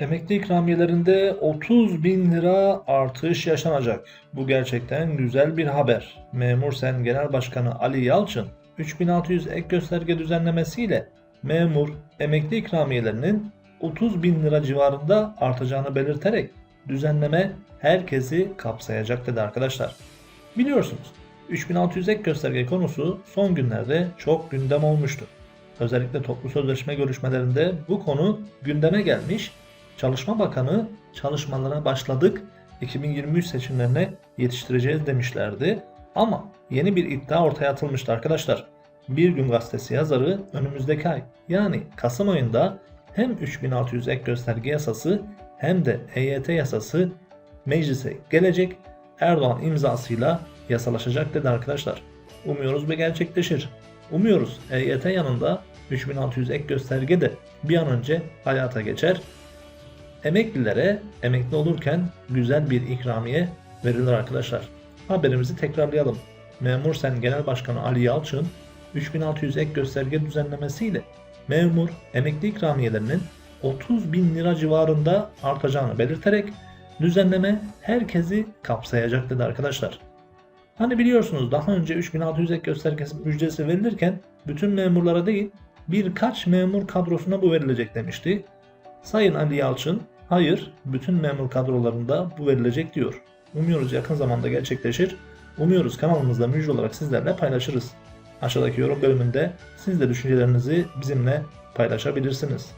Emekli ikramiyelerinde 30 bin lira artış yaşanacak. Bu gerçekten güzel bir haber. Memur Sen Genel Başkanı Ali Yalçın, 3600 ek gösterge düzenlemesiyle memur emekli ikramiyelerinin 30 bin lira civarında artacağını belirterek düzenleme herkesi kapsayacak dedi arkadaşlar. Biliyorsunuz 3600 ek gösterge konusu son günlerde çok gündem olmuştu. Özellikle toplu sözleşme görüşmelerinde bu konu gündeme gelmiş. Çalışma Bakanı çalışmalara başladık. 2023 seçimlerine yetiştireceğiz demişlerdi. Ama yeni bir iddia ortaya atılmıştı arkadaşlar. Bir Gün Gazetesi yazarı önümüzdeki ay yani Kasım ayında hem 3600 ek gösterge yasası hem de EYT yasası meclise gelecek. Erdoğan imzasıyla yasalaşacak dedi arkadaşlar. Umuyoruz ve gerçekleşir. Umuyoruz EYT yanında 3600 ek gösterge de bir an önce hayata geçer. Emeklilere emekli olurken güzel bir ikramiye verilir arkadaşlar. Haberimizi tekrarlayalım. Memur Sen Genel Başkanı Ali Yalçın 3600 ek gösterge düzenlemesiyle memur emekli ikramiyelerinin 30 bin lira civarında artacağını belirterek düzenleme herkesi kapsayacak dedi arkadaşlar. Hani biliyorsunuz daha önce 3600 ek göstergesi müjdesi verilirken bütün memurlara değil birkaç memur kadrosuna bu verilecek demişti. Sayın Ali Yalçın hayır bütün memur kadrolarında bu verilecek diyor. Umuyoruz yakın zamanda gerçekleşir. Umuyoruz kanalımızda müjde olarak sizlerle paylaşırız. Aşağıdaki yorum bölümünde siz de düşüncelerinizi bizimle paylaşabilirsiniz.